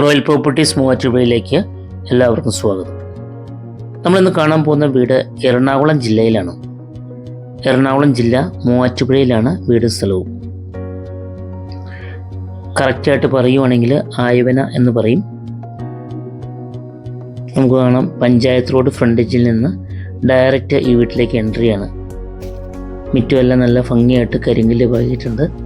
Royal properties മൂവാറ്റുപുഴയിലേക്ക് എല്ലാവർക്കും സ്വാഗതം. നമ്മളിന്ന് കാണാൻ പോകുന്ന വീട് എറണാകുളം ജില്ലയിലാണ്. എറണാകുളം ജില്ല മൂവാറ്റുപുഴയിലാണ് വീട് സ്ഥലവും. കറക്റ്റായിട്ട് പറയുവാണെങ്കിൽ ആയവന എന്ന് പറയും. നമുക്ക് കാണാം പഞ്ചായത്ത് റോഡ് ഫ്രണ്ടേജിൽ നിന്ന് ഡയറക്റ്റ് ഈ വീട്ടിലേക്ക് എൻട്രിയാണ്. മിറ്റുമെല്ലാം നല്ല ഭംഗിയായിട്ട് കരിങ്കല്ല് പാകിയിട്ടുണ്ട്.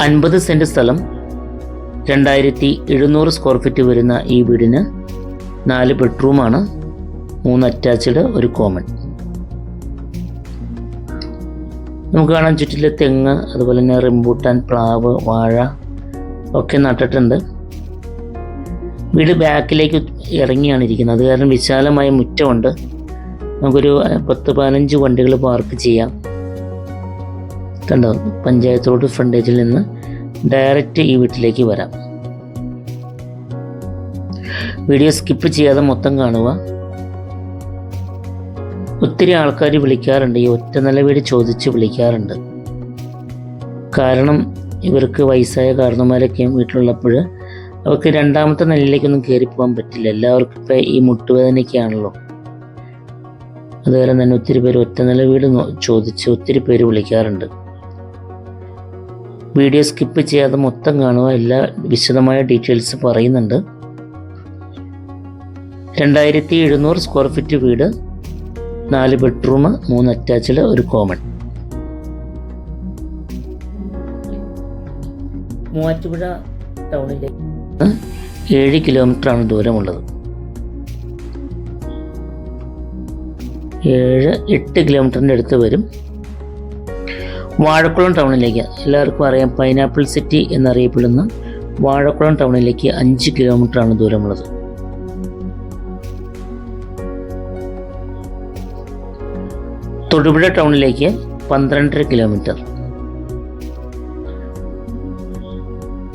അൻപത് സെന്റ് സ്ഥലം രണ്ടായിരത്തി എഴുന്നൂറ് സ്ക്വയർ ഫീറ്റ് വരുന്ന ഈ വീടിന് നാല് ബെഡ്റൂമാണ് മൂന്ന് അറ്റാച്ച്ഡ് ഒരു കോമൺ നമുക്ക് കാണാൻ ചുറ്റിലെ തെങ്ങ് അതുപോലെ തന്നെ റംബൂട്ടാൻ പ്ലാവ് വാഴ ഒക്കെ നട്ടിട്ടുണ്ട്. വീട് ബാക്കിലേക്ക് ഇറങ്ങിയാണ് ഇരിക്കുന്നത്. അത് കാരണം വിശാലമായ മുറ്റമുണ്ട്. നമുക്കൊരു പത്ത് പതിനഞ്ച് വണ്ടികൾ പാർക്ക് ചെയ്യാം. കണ്ടോ പഞ്ചായത്ത് റോഡ് ഫ്രണ്ടേജിൽ നിന്ന് ഡയറക്റ്റ് ഈ വീട്ടിലേക്ക് വരാം. വീഡിയോ സ്കിപ്പ് ചെയ്യാതെ മൊത്തം കാണുക. ഒത്തിരി ആൾക്കാർ വിളിക്കാറുണ്ട്. ഈ ഒറ്റ നില വീട് ചോദിച്ച് വിളിക്കാറുണ്ട്. കാരണം ഇവർക്ക് വയസ്സായ കാരണന്മാരൊക്കെ വീട്ടിലുള്ളപ്പോൾ അവർക്ക് രണ്ടാമത്തെ നിലയിലേക്കൊന്നും പോകാൻ പറ്റില്ല. എല്ലാവർക്കും ഇപ്പം ഈ മുട്ടുവേദനയൊക്കെയാണല്ലോ. അതുപോലെ തന്നെ ഒത്തിരി പേര് ഒറ്റ നില വീട് ചോദിച്ച് ഒത്തിരി പേര് വിളിക്കാറുണ്ട്. വീഡിയോ സ്കിപ്പ് ചെയ്യാതെ മൊത്തം കാണുക. എല്ലാ വിശദമായ ഡീറ്റെയിൽസ് പറയുന്നുണ്ട്. രണ്ടായിരത്തി എഴുന്നൂറ് സ്ക്വയർ ഫീറ്റ് വീട് നാല് ബെഡ്റൂം മൂന്ന് അറ്റാച്ച്ഡ് ഒരു കോമൺ. മൂവാറ്റുപുഴ ടൗണിലേക്ക് ഏഴ് കിലോമീറ്ററാണ് ദൂരമുള്ളത്. ഏഴ് എട്ട് കിലോമീറ്ററിന്റെ അടുത്ത് വരും. വാഴക്കുളം ടൗണിലേക്ക് എല്ലാവർക്കും അറിയാം പൈനാപ്പിൾ സിറ്റി എന്നറിയപ്പെടുന്ന വാഴക്കുളം ടൗണിലേക്ക് അഞ്ച് കിലോമീറ്ററാണ് ദൂരമുള്ളത്. തൊടുപുഴ ടൗണിലേക്ക് പന്ത്രണ്ടര കിലോമീറ്റർ.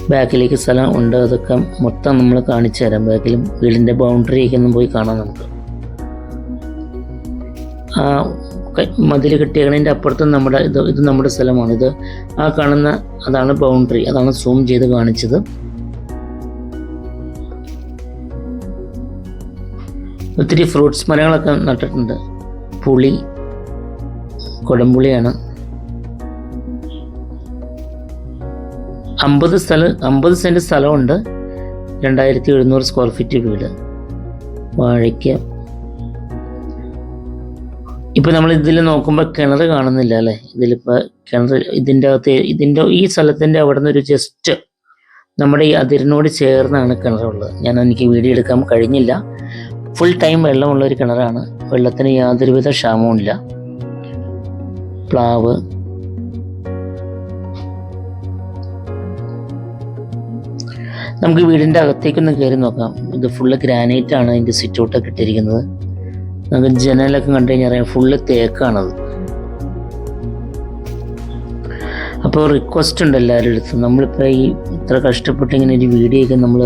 ബാക്കിലേക്ക് സ്ഥലം ഉണ്ട്. അതൊക്കെ മൊത്തം നമ്മൾ കാണിച്ചു തരാം. ബാക്കിലും വീടിന്റെ ബൗണ്ടറിയൊക്കെ ഒന്നും പോയി കാണാം നമുക്ക്. ആ മതിൽ കെട്ടിയതിന്റെ അപ്പുറത്ത് നമ്മുടെ ഇത് ഇത് നമ്മുടെ സ്ഥലമാണ്. ഇത് ആ കാണുന്ന അതാണ് ബൗണ്ടറി അതാണ് സൂം ചെയ്ത് കാണിച്ചത്. ഒത്തിരി ഫ്രൂട്ട്സ് മരങ്ങളൊക്കെ നട്ടിട്ടുണ്ട്. പുളി കൊടംപുളിയാണ്. അമ്പത് സ്ഥലം അമ്പത് സെന്റ് സ്ഥലമുണ്ട്. രണ്ടായിരത്തി എഴുന്നൂറ് സ്ക്വയർ ഫീറ്റ് വീട്. വാഴയ്ക്ക് ഇപ്പം നമ്മൾ ഇതിൽ നോക്കുമ്പോൾ കിണർ കാണുന്നില്ല അല്ലേ? ഇതിലിപ്പോൾ കിണർ ഇതിന്റെ അകത്ത് ഇതിന്റെ ഈ സ്ഥലത്തിന്റെ അവിടെ നിന്ന് ഒരു ജസ്റ്റ് നമ്മുടെ ഈ അതിരിനോട് ചേർന്നാണ് കിണറുള്ളത്. ഞാൻ എനിക്ക് വീഡിയോ എടുക്കാൻ കഴിഞ്ഞില്ല. ഫുൾ ടൈം വെള്ളമുള്ള ഒരു കിണറാണ്. വെള്ളത്തിന് യാതൊരുവിധ ക്ഷാമവും ഇല്ല. പ്ലാവ്. നമുക്ക് വീടിന്റെ അകത്തേക്കൊന്ന് കയറി നോക്കാം. ഇത് ഫുള്ള് ഗ്രാനൈറ്റ് ആണ്. അതിന്റെ സിറ്റൗട്ടൊക്കെ ഇട്ടിരിക്കുന്നത്. നമുക്ക് ജനലൊക്കെ കണ്ടു കഴിഞ്ഞാൽ അറിയാം ഫുള്ള് തേക്കാണത്. അപ്പോൾ റിക്വസ്റ്റ് ഉണ്ട് എല്ലാവരുടെ അടുത്തും. നമ്മളിപ്പോൾ ഈ ഇത്ര കഷ്ടപ്പെട്ട് ഇങ്ങനെ ഒരു വീഡിയോ ഒക്കെ നമ്മൾ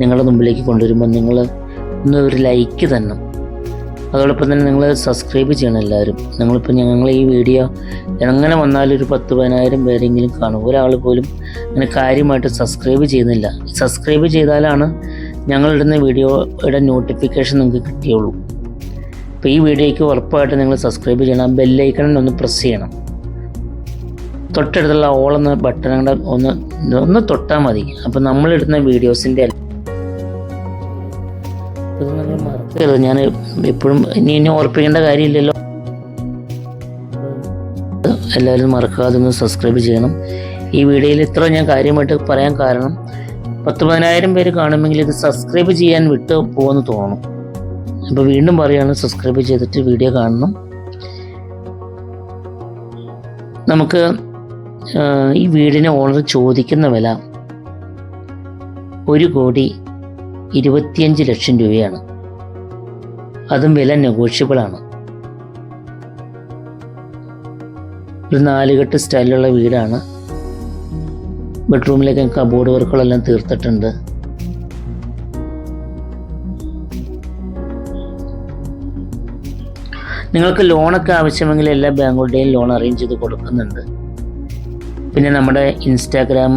നിങ്ങളുടെ മുമ്പിലേക്ക് കൊണ്ടുവരുമ്പോൾ നിങ്ങൾ ഒന്ന് ഒരു ലൈക്ക് തന്നെ അതോടൊപ്പം തന്നെ നിങ്ങൾ സബ്സ്ക്രൈബ് ചെയ്യണം എല്ലാവരും. നിങ്ങളിപ്പോൾ ഞങ്ങൾ ഈ വീഡിയോ എങ്ങനെ വന്നാലും ഒരു പത്ത് പതിനായിരം പേരെങ്കിലും കാണും. ഒരാൾ പോലും അങ്ങനെ കാര്യമായിട്ട് സബ്സ്ക്രൈബ് ചെയ്യുന്നില്ല. സബ്സ്ക്രൈബ് ചെയ്താലാണ് ഞങ്ങളിടുന്ന വീഡിയോയുടെ നോട്ടിഫിക്കേഷൻ നിങ്ങൾക്ക് കിട്ടിയുള്ളൂ. അപ്പോൾ ഈ വീഡിയോയ്ക്ക് ഉറപ്പായിട്ട് നിങ്ങൾ സബ്സ്ക്രൈബ് ചെയ്യണം. ബെല്ലൈക്കണിൽ ഒന്ന് പ്രസ് ചെയ്യണം. തൊട്ടടുത്തുള്ള ഓളെന്ന ബട്ടൺ കൂടെ ഒന്ന് ഒന്ന് തൊട്ടാൽ മതി. അപ്പോൾ നമ്മളിടുന്ന വീഡിയോസിന്റെ നിങ്ങൾ മറക്കരുത്. ഞാൻ എപ്പോഴും ഇനി ഇനി ഓർപ്പിക്കേണ്ട കാര്യമില്ലല്ലോ. എല്ലാവരും മറക്കാതെ ഒന്ന് സബ്സ്ക്രൈബ് ചെയ്യണം. ഈ വീഡിയോയിൽ ഇത്ര ഞാൻ കാര്യമായിട്ട് പറയാൻ കാരണം പത്ത് പതിനായിരം പേര് കാണുമെങ്കിൽ ഇത് സബ്സ്ക്രൈബ് ചെയ്യാൻ വിട്ടു പോകുമെന്ന് തോന്നുന്നു. അപ്പോൾ വീണ്ടും പറയുകയാണ് സബ്സ്ക്രൈബ് ചെയ്തിട്ട് വീഡിയോ കാണണം. നമുക്ക് ഈ വീടിന് ഓണർ ചോദിക്കുന്ന വില ഒരു കോടി ഇരുപത്തിയഞ്ച് ലക്ഷം രൂപയാണ്. അതും വില നെഗോഷ്യബിൾ ആണ്. ഒരു നാലുകെട്ട് സ്റ്റൈലുള്ള വീടാണ്. ബെഡ്റൂമിലേക്ക് കബോർഡ് വർക്കുകളെല്ലാം തീർത്തിട്ടുണ്ട്. നിങ്ങൾക്ക് ലോണൊക്കെ ആവശ്യമെങ്കിൽ എല്ലാ ബാങ്കുകളുടെയും ലോൺ അറേഞ്ച് ചെയ്ത് കൊടുക്കുന്നുണ്ട്. പിന്നെ നമ്മുടെ ഇൻസ്റ്റാഗ്രാം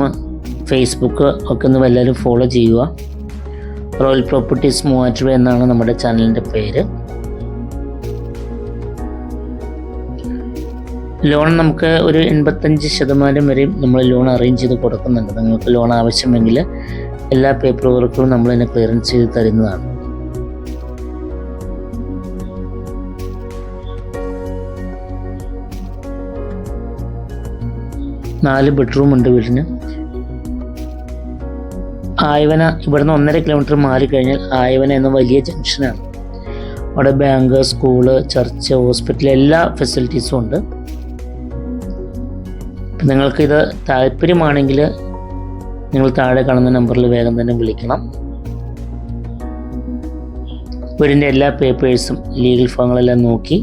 ഫേസ്ബുക്ക് ഒക്കെ ഒന്ന് എല്ലാവരും ഫോളോ ചെയ്യുക. റോയൽ പ്രോപ്പർട്ടീസ് മൂവാറ്റുപുഴ എന്നാണ് നമ്മുടെ ചാനലിന്റെ പേര്. ലോൺ നമുക്ക് ഒരു എൺപത്തഞ്ച് ശതമാനം വരെയും നമ്മൾ ലോൺ അറേഞ്ച് ചെയ്ത് കൊടുക്കുന്നുണ്ട്. നിങ്ങൾക്ക് ലോൺ ആവശ്യമെങ്കിൽ എല്ലാ പേപ്പർ വർക്കുകളും നമ്മൾ തന്നെ ക്ലിയറൻസ് ചെയ്ത് തരുന്നതാണ്. നാല് ബെഡ്റൂം ഉണ്ട് വീടിന്. ആയവന ഇവിടുന്ന് ഒന്നര കിലോമീറ്റർ മാറിക്കഴിഞ്ഞാൽ ആയവന എന്ന വലിയ ജംഗ്ഷനാണ് അവിടെ ബാങ്ക് സ്കൂൾ ചർച്ച് ഹോസ്പിറ്റൽ എല്ലാ ഫെസിലിറ്റീസും ഉണ്ട്. നിങ്ങൾക്ക് നിങ്ങൾക്കിത് താല്പര്യമാണെങ്കിൽ നിങ്ങൾ താഴെ കാണുന്ന നമ്പറിൽ വേഗം തന്നെ വിളിക്കണം. വീടിന്റെ എല്ലാ പേപ്പേഴ്സും ലീഗൽ ഫോങ്ങളെല്ലാം നോക്കി.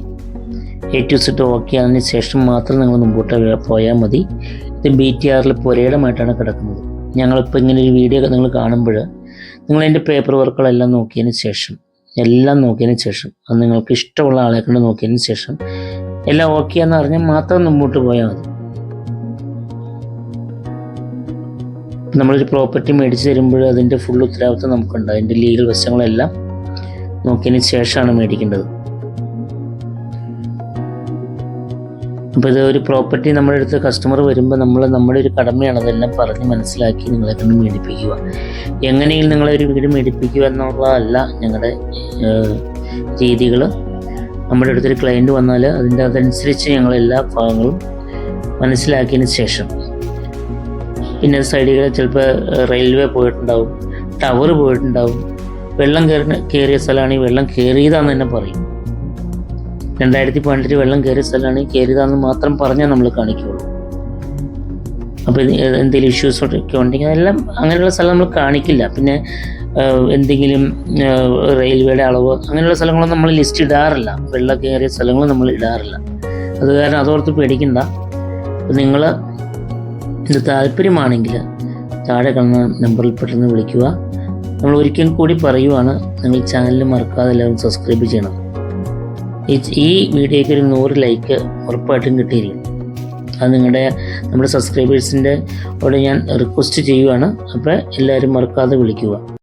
എ ടു സെറ്റ് ഓക്കെ അതിന് ശേഷം മാത്രം നിങ്ങൾ മുമ്പോട്ട് പോയാൽ മതി. ഇത് ബി ടി ആറിൽ പുരയിടമായിട്ടാണ് കിടക്കുന്നത്. ഞങ്ങളിപ്പോൾ ഇങ്ങനെ ഒരു വീഡിയോ നിങ്ങൾ കാണുമ്പോൾ നിങ്ങൾ അതിന്റെ പേപ്പർ വർക്കുകളെല്ലാം നോക്കിയതിന് ശേഷം എല്ലാം നോക്കിയതിന് ശേഷം അത് നിങ്ങൾക്ക് ഇഷ്ടമുള്ള ആളെ കൊണ്ട് നോക്കിയതിന് ശേഷം എല്ലാം ഓക്കെ എന്ന് അറിഞ്ഞാൽ മാത്രം മുമ്പോട്ട് പോയാൽ മതി. നമ്മളൊരു പ്രോപ്പർട്ടി മേടിച്ച് തരുമ്പോൾ അതിന്റെ ഫുൾ ഉത്തരവാദിത്വം നമുക്കുണ്ട്. അതിന്റെ ലീഗൽ വശങ്ങളെല്ലാം നോക്കിയതിന് ശേഷമാണ് മേടിക്കേണ്ടത്. അപ്പോൾ ഇത് ഒരു പ്രോപ്പർട്ടി നമ്മുടെ അടുത്ത് കസ്റ്റമർ വരുമ്പോൾ നമ്മൾ നമ്മുടെ ഒരു കടമയാണ് അതെല്ലാം പറഞ്ഞ് മനസ്സിലാക്കി നിങ്ങളെ കൊണ്ട് മേടിപ്പിക്കുക. എങ്ങനെയും നിങ്ങളെ ഒരു വീട് മേടിപ്പിക്കുക എന്നുള്ളതല്ല ഞങ്ങളുടെ രീതികൾ നമ്മുടെ അടുത്തൊരു ക്ലയന്റ് വന്നാൽ അതിന്റെ അതനുസരിച്ച് ഞങ്ങൾ എല്ലാ ഭാഗങ്ങളും മനസ്സിലാക്കിയതിന് ശേഷം. പിന്നെ സൈഡുകളിൽ ചിലപ്പോൾ റെയിൽവേ പോയിട്ടുണ്ടാവും ടവർ പോയിട്ടുണ്ടാവും. വെള്ളം കയറി കയറിയ സ്ഥലമാണെങ്കിൽ വെള്ളം കയറിയതാണെന്ന് തന്നെ പറയും. രണ്ടായിരത്തി പതിനെട്ടിൽ വെള്ളം കയറിയ സ്ഥലമാണ് കയറിയതാണെന്ന് മാത്രം പറഞ്ഞാൽ നമ്മൾ കാണിക്കുകയുള്ളൂ അപ്പോൾ എന്തെങ്കിലും ഇഷ്യൂസ് ഒക്കെ ഉണ്ടെങ്കിൽ അതെല്ലാം അങ്ങനെയുള്ള സ്ഥലം നമ്മൾ കാണിക്കില്ല. പിന്നെ എന്തെങ്കിലും റെയിൽവേയുടെ അളവ് അങ്ങനെയുള്ള സ്ഥലങ്ങളൊന്നും നമ്മൾ ലിസ്റ്റ് ഇടാറില്ല. വെള്ളം കയറിയ സ്ഥലങ്ങൾ നമ്മൾ ഇടാറില്ല. അത് കാരണം അതോർത്ത് പേടിക്കണ്ട. നിങ്ങൾ ഇത് താല്പര്യമാണെങ്കിൽ താഴെ കാണുന്ന നമ്പറിൽ പെട്ടെന്ന് വിളിക്കുക. നമ്മൾ ഒരിക്കൽ കൂടി പറയുവാണ് നിങ്ങൾ ചാനൽ മറക്കാതെ എല്ലാവരും സബ്സ്ക്രൈബ് ചെയ്യണം. ഈ വീഡിയോയ്ക്ക് ഒരു നൂറ് ലൈക്ക് ഉറപ്പായിട്ടും കിട്ടിയിരിക്കും. അത് നിങ്ങളുടെ നമ്മുടെ സബ്സ്ക്രൈബേഴ്സിന്റെ അവിടെ ഞാൻ റിക്വസ്റ്റ് ചെയ്യുവാണ്. അപ്പോൾ എല്ലാവരും മറക്കാതെ വിളിക്കുക.